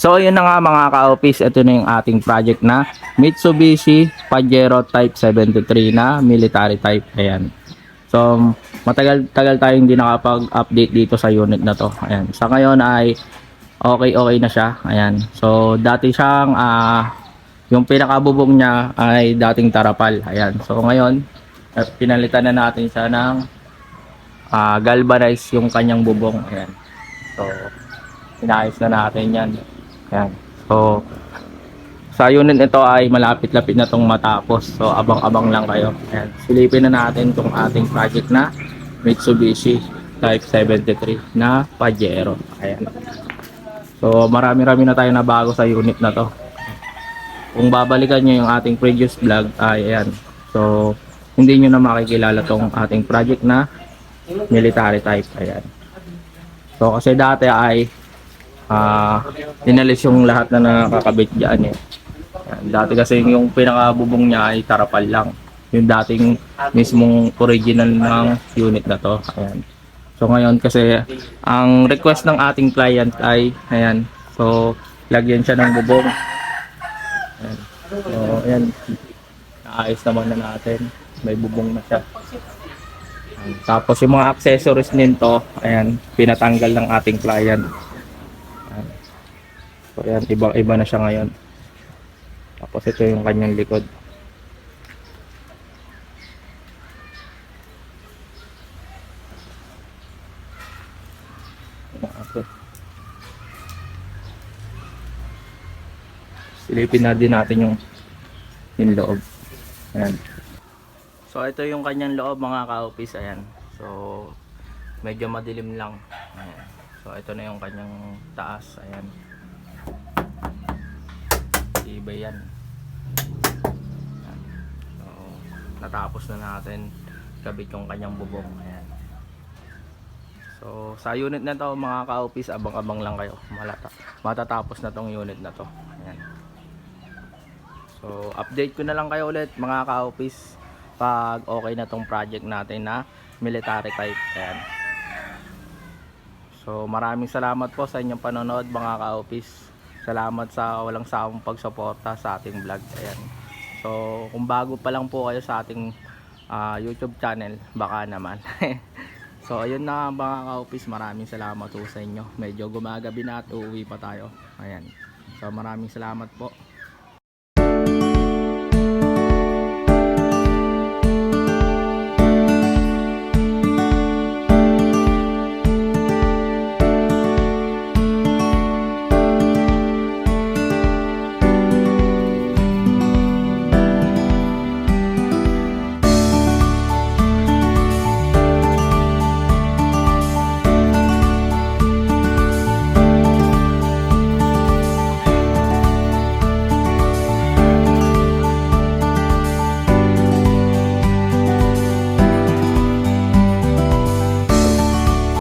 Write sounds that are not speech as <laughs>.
So ayun na nga mga ka-office, ito na yung ating project na Mitsubishi Pajero Type 73 na military type. Ayan. So matagal-tagal tayong hindi nakapag-update dito sa unit na to. Ayan. Sa ngayon ay okay okay na siya. Ayan. So dati siyang ah, yung pinakabubong niya ay dating tarapal. Ayan. So ngayon, eh, pinalitan na natin siya ng ah, galvanize yung kanyang bubong. Ayan. So inayos na natin yan. Ayan. So, sa unit nito ay malapit-lapit na tong matapos. So, abang-abang lang kayo. Ayan. Silipin na natin tong ating project na Mitsubishi Type 73 na Pajero. Ayan. So, marami-rami na tayo na bago sa unit na to. Kung babalikan nyo yung ating previous vlog, ay ayan. So, hindi nyo na makikilala tong ating project na military type. Ayan. So, kasi dati ay ah dinalis yung lahat na nakakabit dyan eh. Yan, Dati kasi yung pinakabubong niya ay tarapal lang. Yung dating mismong original ng unit na to. Ayan. So ngayon kasi ang request ng ating client ay ayan. So lagyan siya ng bubong. Ayan. So ayan. Naayos naman na natin. May bubong na siya. Tapos yung mga accessories nito, ayan, pinatanggal ng ating client. Ayan. So ayan, iba-iba na siya ngayon. Tapos ito yung kanyang likod. Silipin na din natin yung yung loob. Ayan. So ito yung kanyang loob mga ka-office. Ayan. So medyo madilim lang. So ito na yung kanyang taas. Ayan. Iba yan. So natapos na natin kabit yung kanyang bubong. Ayan. So sa unit na to mga ka-office abang-abang lang kayo. Malata matatapos na tong unit na to. Ayan. So, update ko na lang kayo ulit mga ka-office pag okay na tong project natin na military type. Ayan. So, maraming salamat po sa inyong panonood mga ka-office. Salamat sa walang sawang pagsuporta sa ating vlog. Ayan. So, kung bago pa lang po kayo sa ating ah, YouTube channel, baka naman. <laughs> so, ayun na mga ka-office. Maraming salamat po sa inyo. Medyo gumagabi na at uuwi pa tayo. Ayan. So, maraming salamat po.